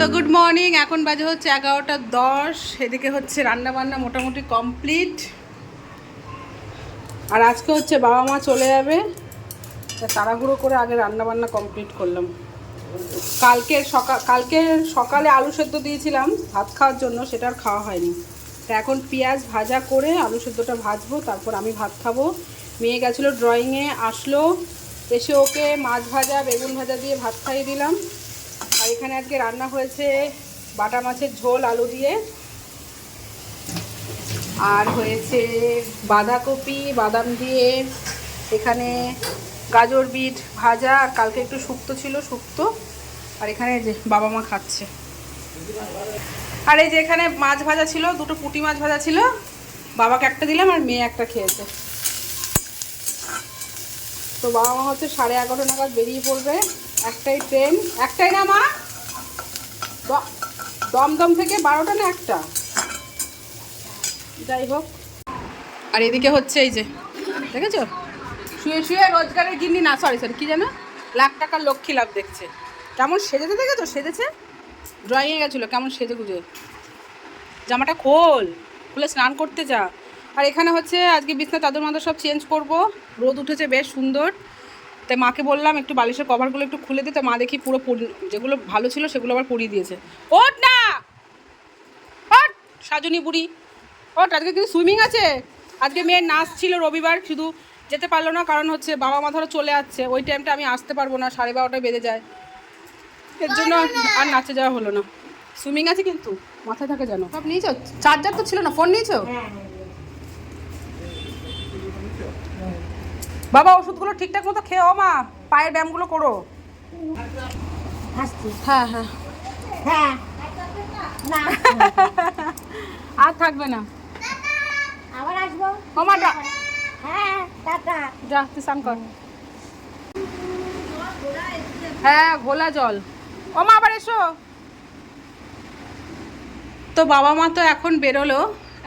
তো good morning এখন বাজে হচ্ছে এগারোটা দশ, এদিকে হচ্ছে রান্না বান্না মোটামুটি কমপ্লিট আর আজকে হচ্ছে বাবা মা চলে যাবে তাড়াহুড়ো করে আগে রান্না বান্না কমপ্লিট করলাম। কালকে সকাল কালকে সকালে আলু সেদ্ধ দিয়েছিলাম, ভাত খাওয়ার জন্য, সেটা আর খাওয়া হয়নি। তা এখন পেঁয়াজ ভাজা করে আলু সেদ্ধটা ভাজবো, তারপর আমি ভাত খাব। মেয়ে গেছিল ড্রয়িংয়ে আসলো, এসে ওকে মাছ ভাজা, বেগুন ভাজা দিয়ে ভাত খাইয়ে দিলাম। এখানে আজকে রান্না হয়েছে বাটা মাছের ঝোল, আলু দিয়ে। আর হয়েছে বাঁধাকপি, বাদাম দিয়ে। এখানে গাজর বিট ভাজা, আর কালকে একটু শুক্তো ছিল, শুক্তো। আর এখানে যে বাবা মা খাচ্ছে। আর এই যে এখানে মাছ ভাজা ছিল, দুটো পুঁটি মাছ ভাজা ছিল। বাবাকে একটা দিলাম, আর মেয়ে একটা খেয়েছে। তো বাবা মা হচ্ছে সাড়ে এগারোটা নাগাদ বেরিয়ে পড়বে। একটাই ট্রেন একটাই না মা? দমদম থেকে বারোটা না একটা? যাই হোক। আর এদিকে হচ্ছে এই যে, দেখেছ? শুয়ে শুয়ে রোজগারের গিন্নি, না সরি সরি কী যেন? লাখ টাকার লক্ষ্মী লাভ দেখছে। কেমন সেজেতে দেখেছ? সেজেছে? ড্রয়িংয়ে গেছিল, কেমন সেজে গুজে। জামাটা খোল, খুলে স্নান করতে যা। আর এখানে হচ্ছে আজকে বিছনা চাদর মাদর সব চেঞ্জ করব। রোদ উঠেছে, বেশ সুন্দর। তাই মাকে বললাম একটু বালিশের কভারগুলো একটু খুলে দিতে মা দেখি পুরো যেগুলো ভালো ছিল সেগুলো আবার পরিয়ে দিয়েছে। ওট না! ওঠ সাজনী বুড়ি। ওট আজকে কিন্তু সুইমিং আছে। আজকে মেয়ের নাচ ছিল রবিবার শুধু যেতে পারল না কারণ হচ্ছে বাবা মা ধরো চলে আসছে। ওই টাইমটা আমি আসতে পারব না সাড়ে বারোটায় বেজে যায়। এর জন্য আর নাচে যাওয়া হলো না। সুইমিং আছে কিন্তু। মাথায় থাকে জানো সব নিয়েছো? চার্জার তো ছিল না ফোন নিয়েছো? বাবা ওষুধগুলো ঠিকঠাক মতো খেও মা। পায়ের ব্যায়ামগুলো করো। হ্যাঁ হ্যাঁ। হ্যাঁ। আর থাকবে না। আবার আসব? ও যা। হ্যাঁ টাটা। যা তুই স্নান কর। হ্যাঁ ঘোলা জল। আবার এসো। তো বাবা মা তো এখন বেরোলো।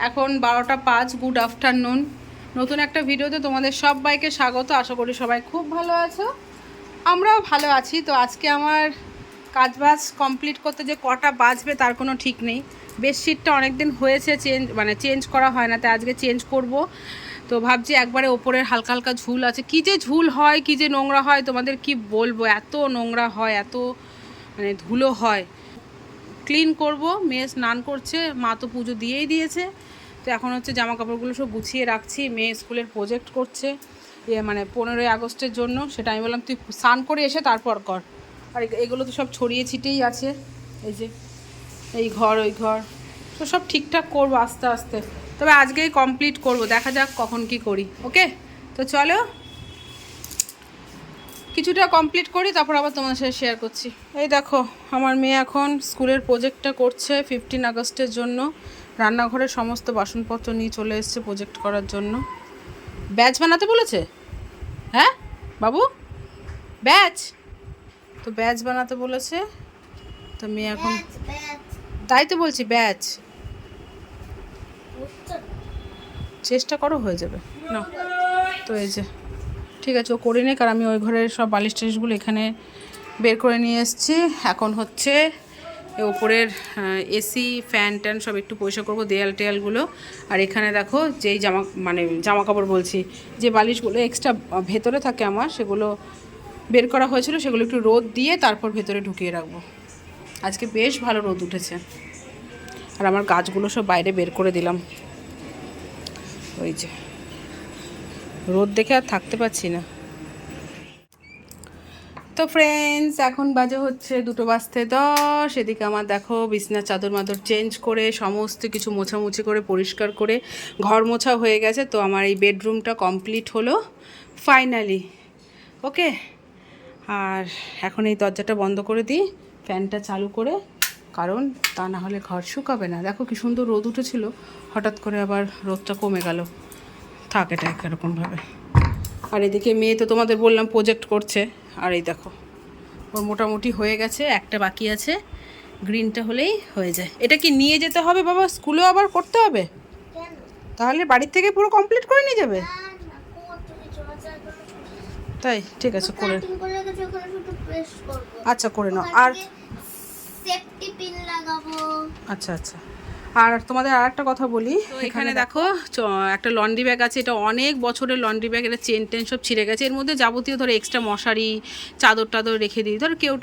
এখন বারোটা পাঁচ গুড আফটারনুন নতুন একটা ভিডিওতে তোমাদের সবাইকে স্বাগত। আশা করি সবাই খুব ভালো আছো। আমরাও ভালো আছি। তো আজকে আমার কাজবাজ কমপ্লিট করতে যে কটা বাজবে তার কোনো ঠিক নেই। বেডশিটটা অনেক দিন হয়েছে চেঞ্জ মানে চেঞ্জ করা হয় না, তাই আজকে চেঞ্জ করব। তো ভাবছি একবারে ওপরের হালকা হালকা ঝুল আছে। কি যে ঝুল হয়, কি যে নোংরা হয়, তোমাদের কি বলব? এত নোংরা হয়, এত মানে ধুলো হয়। ক্লিন করব, মেয়ে স্নান করছে, মা তো পুজো দিয়েই দিয়েছে। তো এখন হচ্ছে জামা কাপড়গুলো সব গুছিয়ে রাখছি। মেয়ে স্কুলের প্রজেক্ট করছে ইয়ে মানে পনেরোই আগস্টের জন্য। সেটা আমি বললাম, তুই স্নান করে এসে তারপর কর। আর এগুলো তো সব ছড়িয়ে ছিটেই আছে। এই যে, এই ঘর, ওই ঘর। তো সব ঠিকঠাক করব আস্তে আস্তে। তবে আজকেই কমপ্লিট করব, দেখা যাক কখন কি করি, ওকে? তো চলো, কিছুটা কমপ্লিট করি, তারপর আবার তোমাদের সাথে শেয়ার করছি। এই দেখো, আমার মেয়ে এখন স্কুলের প্রজেক্টটা করছে ফিফটিন আগস্টের জন্য। রান্নাঘরের সমস্ত বাসনপত্র নিয়ে চলে এসেছে প্রজেক্ট করার জন্য। ব্যাচ বানাতে বলেছে? হ্যাঁ? বাবু? ব্যাচ? তো ব্যাচ বানাতে বলেছে। তো মেয়ে এখন তাই তো বলছি ব্যাচ। চেষ্টা করো হয়ে যাবে। না তো এই যে ঠিক আছে ও করে নে কারণ আমি ওই ঘরের সব বালিশ টালিশগুলো এখানে বের করে নিয়ে এসেছি। এখন হচ্ছে ওপরের এসি, ফ্যান ট্যান সব একটু পরিষ্কার করব, দেয়াল টেয়ালগুলো। আর এখানে দেখো যেই জামা মানে জামা কাপড় বলছি, যে বালিশগুলো এক্সট্রা ভেতরে থাকে আমার, সেগুলো বের করা হয়েছিল, সেগুলো একটু রোদ দিয়ে তারপর ভেতরে ঢুকিয়ে রাখব। আজকে বেশ ভালো রোদ উঠেছে। আর আমার গাছগুলো সব বাইরে বের করে দিলাম। ওই যে। রোদ দেখে আর থাকতে পারছি না। তো ফ্রেন্ডস এখন বাজে হচ্ছে দুটো বাজতে দশ। এদিকে আমার দেখো বিছনার চাদর মাদর চেঞ্জ করে, সমস্ত কিছু মোছামুছি করে, পরিষ্কার করে ঘর মোছা হয়ে গেছে। তো আমার এই বেডরুমটা কমপ্লিট হলো ফাইনালি ওকে আর এখন এই দরজাটা বন্ধ করে দিই, ফ্যানটা চালু করে, কারণ তা না হলে ঘর শুকাবে না। দেখো কি সুন্দর রোদ উঠেছিল, হঠাৎ করে আবার রোদটা কমে গেল। থাক এটা এরকমভাবে আর এদিকে মেয়ে তো তোমাদের বললাম প্রজেক্ট করছে। আর এই দেখো ওর মোটামুটি হয়ে গেছে একটা বাকি আছে গ্রিনটা হলেই হয়ে যায়। এটা কি নিয়ে যেতে হবে বাবা? স্কুলেও আবার করতে হবে? তাহলে বাড়ির থেকে পুরো কমপ্লিট করে নিয়ে যাবে? তাই? ঠিক আছে করে। আচ্ছা করে নাও। আর সেফটি পিন লাগাবো। আচ্ছা আচ্ছা। আর তোমাদের আর একটা কথা বলি। এখানে দেখো একটা লন্ড্রি ব্যাগ আছে এটা অনেক বছরের লন্ড্রি ব্যাগ এটা চেন টেন সব ছিঁড়ে গেছে। এর মধ্যে যাবতীয় ধরো এক্সট্রা মশারি চাদর টাদর রেখে দিই। ধরো কেউ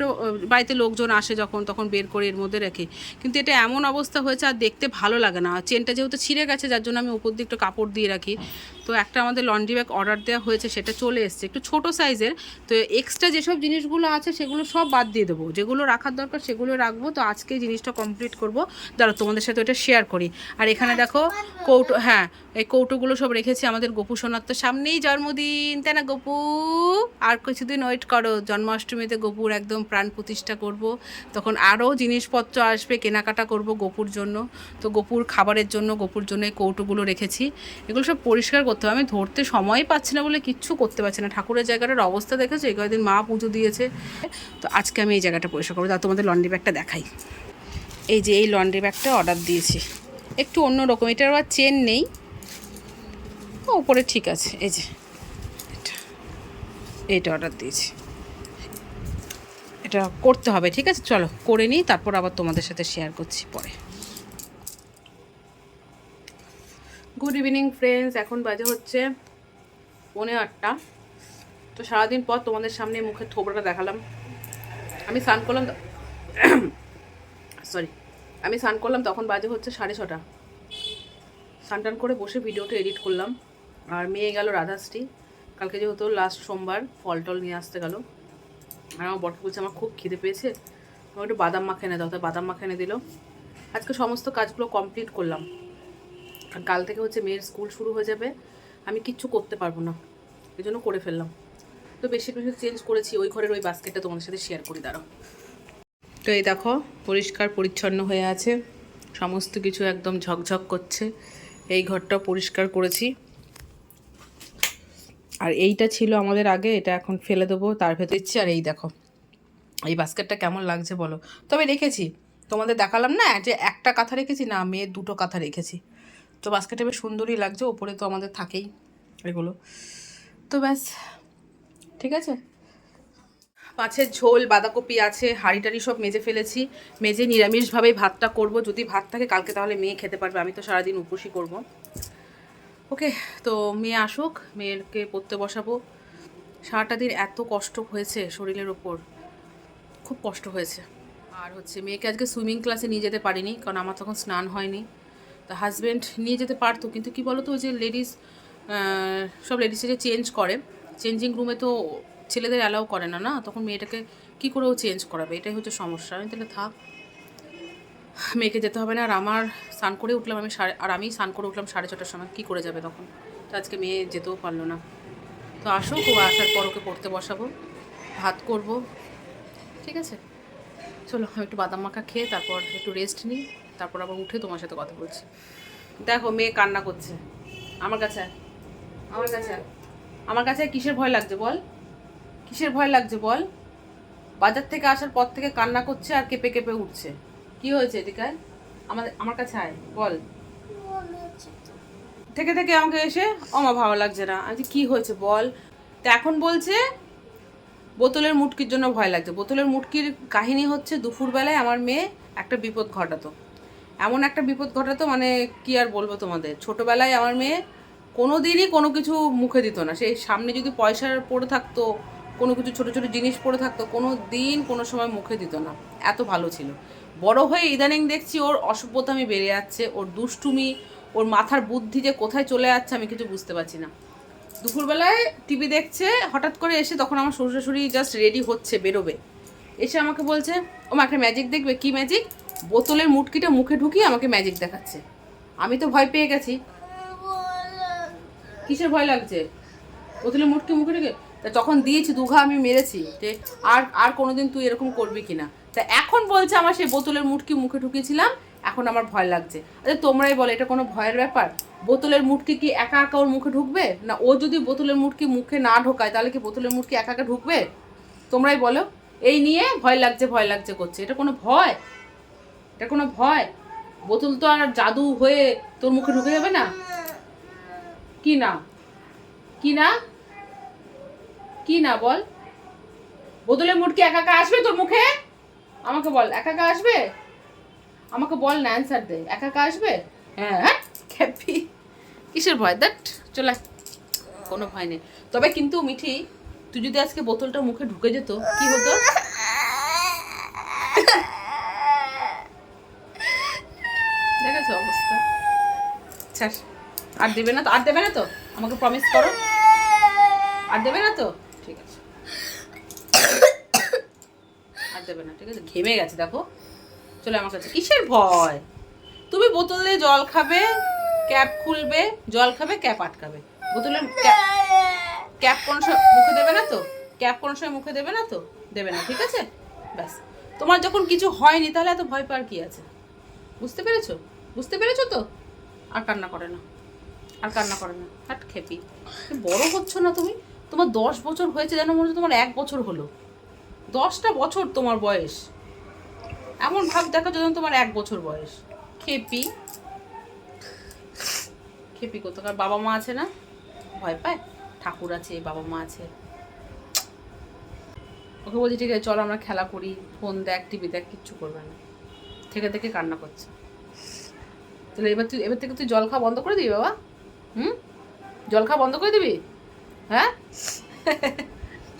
বাড়িতে লোকজন আসে যখন তখন বের করে এর মধ্যে রেখে। কিন্তু এটা এমন অবস্থা হয়েছে আর দেখতে ভালো লাগে না। চেনটা যেহেতু ছিঁড়ে গেছে যার জন্য আমি উপর দিয়ে একটু কাপড় দিয়ে রাখি। তো একটা আমাদের লন্ড্রি ব্যাগ অর্ডার দেওয়া হয়েছে সেটা চলে এসছে। একটু ছোট সাইজের তো এক্সট্রা যেসব জিনিসগুলো আছে সেগুলো সব বাদ দিয়ে দেবো। যেগুলো রাখার দরকার সেগুলো রাখব। তো আজকে জিনিসটা কমপ্লিট করব। দাঁড়া তোমাদের সাথে ওটা শেয়ার করি। আর এখানে দেখো কৌটো হ্যাঁ এই কৌটোগুলো সব রেখেছি আমাদের গোপু সোনার। তো সামনেই জন্মদিন, তাই না গোপু? আর কিছুদিন ওয়েট করো, জন্মাষ্টমীতে গোপুর একদম প্রাণ প্রতিষ্ঠা করব। তখন আরও জিনিসপত্র আসবে, কেনাকাটা করব গোপুর জন্য। তো গোপুর খাবারের জন্য, গোপুর জন্য এই কৌটোগুলো রেখেছি। এগুলো সব পরিষ্কার করতে হবে। আমি ধরতে সময় পাচ্ছি না বলে কিচ্ছু করতে পারছি না। ঠাকুরের জায়গাটার অবস্থা দেখেছ? এই কয়েকদিন মা পুজো দিয়েছে। তো আজকে আমি এই জায়গাটা পরিষ্কার করব। তা তোমাদের লন্ড্রি ব্যাগটা দেখাই। এই যে এই লন্ড্রি ব্যাগটা অর্ডার দিয়েছি। একটু অন্য রকম এটার আবার চেন নেই। ও, উপরে ঠিক আছে এই যে। এটা এইটা অর্ডার দিয়েছি। এটা করতে হবে ঠিক আছে? চলো করে নিই তারপর আবার তোমাদের সাথে শেয়ার করছি পরে। গুড ইভিনিং ফ্রেন্ডস এখন বাজে হচ্ছে পৌনে আটটা। তো সারাদিন পর তোমাদের সামনে মুখের থোবড়াটা দেখালাম। আমি স্নান করলাম সরি আমি স্নান করলাম, তখন বাজে হচ্ছে সাড়ে ছটা। স্নান টান করে বসে ভিডিওটা এডিট করলাম। আর মেয়ে গেল রাধাশ্রী। কালকে যেহেতু লাস্ট সোমবার ফল টল নিয়ে আসতে গেল। আর আমার বটকে বলছে, আমার খুব খিদে পেয়েছে। আমার একটু বাদাম মাখা এনে দাও। তাই বাদাম মাখা এনে দিল। আজকে সমস্ত কাজগুলো কমপ্লিট করলাম। আর কাল থেকে হচ্ছে মেয়ের স্কুল শুরু হয়ে যাবে। আমি কিচ্ছু করতে পারব না। এই জন্য করে ফেললাম। তো বেশি বেশি চেঞ্জ করেছি। ওই ঘরের ওই বাস্কেটটা তোমাদের সাথে শেয়ার করি, দাঁড়াও। তো এই দেখো, পরিষ্কার পরিচ্ছন্ন হয়ে আছে। সমস্ত কিছু একদম ঝকঝক করছে। এই ঘরটা পরিষ্কার করেছি। আর এইটা ছিল আমাদের আগে, এটা এখন ফেলে দেবো, তার ভেতর দিচ্ছি। আর এই দেখো, এই বাস্কেটটা কেমন লাগছে বলো? তবে রেখেছি। তোমাদের দেখালাম না যে একটা কাঁথা রেখেছি না মেয়ের দুটো কাঁথা রেখেছি। তো বাস্কেটটা বেশ সুন্দরই লাগছে, ওপরে তো আমাদের থাকেই এগুলো। তো ব্যাস, ঠিক আছে? মাছের ঝোল, বাঁধাকপি আছে হাঁড়ি টাড়ি সব মেজে ফেলেছি। মেজে নিরামিষভাবেই ভাতটা করব। যদি ভাত থাকে, কালকে তাহলে মেয়ে খেতে পারবে। আমি তো সারাদিন উপসী করব। ওকে, তো মেয়ে আসুক, মেয়েকে পড়তে বসাবো। সারাটা দিন এত কষ্ট হয়েছে শরীরের ওপর। খুব কষ্ট হয়েছে। আর হচ্ছে, মেয়েকে আজকে সুইমিং ক্লাসে নিয়ে যেতে পারিনি, কারণ আমার তখন স্নান হয়নি। তা হাজব্যান্ড নিয়ে যেতে পারতো, কিন্তু কি বলতো, ওই যে লেডিস সব লেডিসে যে চেঞ্জ করে চেঞ্জিং রুমে তো ছেলেদের অ্যালাউ করে না না? তখন মেয়েটাকে কী করে ও চেঞ্জ করাবে? এটাই হচ্ছে সমস্যা। আমি তাহলে থাক, মেয়েকে যেতে হবে না। আর আমার স্নান করে উঠলাম আমি সাড়ে, আর আমি স্নান করে উঠলাম সাড়ে ছটার সময়। কী করে যাবে তখন? তো আজকে মেয়ে যেতেও পারল না। তো আসুক, ও আসার পর ওকে পড়তে বসাবো, ভাত করব। ঠিক আছে? চলো, আমি একটু বাদাম মাখা খেয়ে তারপর একটু রেস্ট নিই। তারপর আবার উঠে তোমার সাথে কথা বলছি। দেখো, মেয়ে কান্না করছে। আমার কাছে। আমার কাছে। আমার কাছে কিসের ভয় লাগছে বল? কিসের ভয় লাগছে বল? বাজার থেকে আসার পর থেকে কান্না করছে আর কেঁপে কেঁপে উঠছে। কি হয়েছে এদিকে আয়। আমাদের, আমার কাছে আয়, বল। থেকে থেকে আমাকে এসে আমার ভালো লাগছে না। আজ কি হয়েছে বল? তো এখন বলছে, বোতলের মুটকির জন্য ভয় লাগছে। বোতলের মুটকির কাহিনী হচ্ছে, দুপুরবেলায় আমার মেয়ে একটা বিপদ ঘটাতো। এমন একটা বিপদ ঘটাতো মানে কি আর বলব তোমাদের? ছোটোবেলায় আমার মেয়ে কোনো দিনই কোনো কিছু মুখে দিত না। সেই সামনে যদি পয়সা পড়ে থাকতো কোনো কিছু ছোটো ছোটো জিনিস পড়ে থাকতো, কোনো দিন কোনো সময় মুখে দিত না। এত ভালো ছিল। বড় হয়ে ইদানিং দেখছি ওর অসভ্যতামি বেড়ে যাচ্ছে, ওর দুষ্টুমি, ওর মাথার বুদ্ধি যে কোথায় চলে যাচ্ছে আমি কিছু বুঝতে পারছি না। দুপুরবেলায় টিভি দেখছে, হঠাৎ করে এসে তখন আমার শ্বশুর শাশুড়ি জাস্ট রেডি হচ্ছে, বেরোবে। এসে আমাকে বলছে, ও মা, একটা ম্যাজিক দেখবে? কি ম্যাজিক বোতলের মুটকিটা মুখে ঢুকিয়ে আমাকে ম্যাজিক দেখাচ্ছে। আমি তো ভয় পেয়ে গেছি। কিসের ভয় লাগছে? বোতলের মুটকি মুখে ঢুকে তা তখন দিয়েছি দুঘা আমি মেরেছি যে আর আর কোনোদিন তুই এরকম করবি কিনা? তা এখন বলছে আমার সেই বোতলের মুটকি মুখে ঢুকিয়েছিলাম এখন আমার ভয় লাগছে। আচ্ছা তোমরাই বলো, এটা কোনো ভয়ের ব্যাপার? বোতলের মুটকি কি একা একা ওর মুখে ঢুকবে? না, ও যদি বোতলের মুটকি মুখে না ঢোকায়, তাহলে কি বোতলের মুটকি একা একা ঢুকবে? তোমরাই বলো। এই নিয়ে ভয় লাগছে ভয় লাগছে করছে। এটা কোনো ভয়? এটা কোনো ভয়? বোতল তো আর জাদু হয়ে তোর মুখে ঢুকে যাবে না? কি না? কি না? কি না বল? বোতলের মুটকি একা একা আসবে তোর মুখে? আমাকে বল একা একা আসবে? আমাকে বল না অ্যান্সার দে একা একা আসবে? হ্যাঁ হ্যাঁ কিসের ভয়? দ্যাট চলে। কোনো ভয় নেই। তবে কিন্তু মিঠি, তুই যদি আজকে বোতলটা মুখে ঢুকে যেত, কি হতো? দেখেছ অবস্থা? আর দেবে না তো? আর দেবে না তো? আমাকে প্রমিস করো। আর দেবে না তো? ঠিক আছে। আর দেবে না, ঠিক আছে? ঘেমে গেছে, দেখো। চলে আমার কাছে। কিসের ভয়? তুমি বোতলে জল খাবে, ক্যাপ খুলবে, জল খাবে, ক্যাপ আটকাবে। বোতলের ক্যাপ কোন সময় মুখে দেবে না তো? ক্যাপ কোন সময় মুখে দেবে না তো? দেবে না, ঠিক আছে? ব্যাস। তোমার যখন কিছু হয়নি, তাহলে এত ভয় পাওয়ার কি আছে? বুঝতে পেরেছ? বুঝতে পেরেছ তো? আর কান্না করে না। আর কান্না করে না। হাট খেপি। বড় হচ্ছ না তুমি? তোমার দশ বছর হয়েছে যেন মনে হচ্ছে তোমার এক বছর হলো। দশটা বছর তোমার বয়স। এমন ভাব দেখা যেন তোমার এক বছর বয়স। খেপি। খেপি কোথাকার? বাবা মা আছে না? ভয় পায়? ঠাকুর আছে, বাবা মা আছে। ওকে বলছি, ঠিক আছে, চল আমরা খেলা করি। ফোন দেখ, টিভি দেখ, কিচ্ছু করবে না। থেকে থেকে কান্না করছে। তাহলে এবার তুই, এবার থেকে তুই জল খাওয়া বন্ধ করে দিবি বাবা? হুম? জল খাওয়া বন্ধ করে দিবি? হ্যাঁ?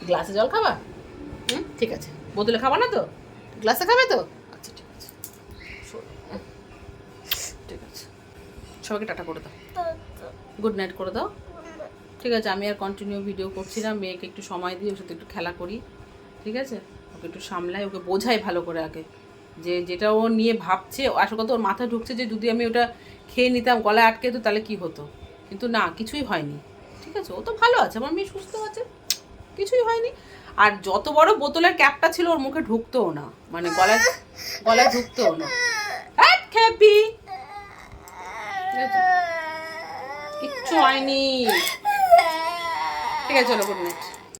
গ্লাসে জল খাবা? হুম, ঠিক আছে। বোতলে খাবা না তো? গ্লাসে খাবে তো? আচ্ছা ঠিক আছে। ঠিক আছে। সবাইকে টাটা করে দাও। গুড নাইট করে দাও। ঠিক আছে, আমি আর কন্টিনিউ ভিডিও করছি না। মেয়েকে একটু সময় দিই ওর সাথে একটু খেলা করি। ঠিক আছে? ওকে একটু সামলাই, ওকে বোঝাই ভালো করে আগে। যে, যেটা ও নিয়ে ভাবছে আসল কথা ওর মাথায় ঢুকছে যে, যদি আমি ওটা খেয়ে নিতাম, গলায় আটকে তো তাহলে কি হতো? কিন্তু না, কিছুই হয়নি। ঠিক আছে, ও তো ভালো আছে, আমার মেয়ে সুস্থ আছে, কিছুই হয়নি। আর যত বড় বোতলের ক্যাপটা ছিল, ওর মুখে ঢুকতো না মানে গলায় গলায় ঢুকতো না। খ্যাপি? কিচ্ছু হয়নি। ঠিক আছে, চলো, গুড নাইট।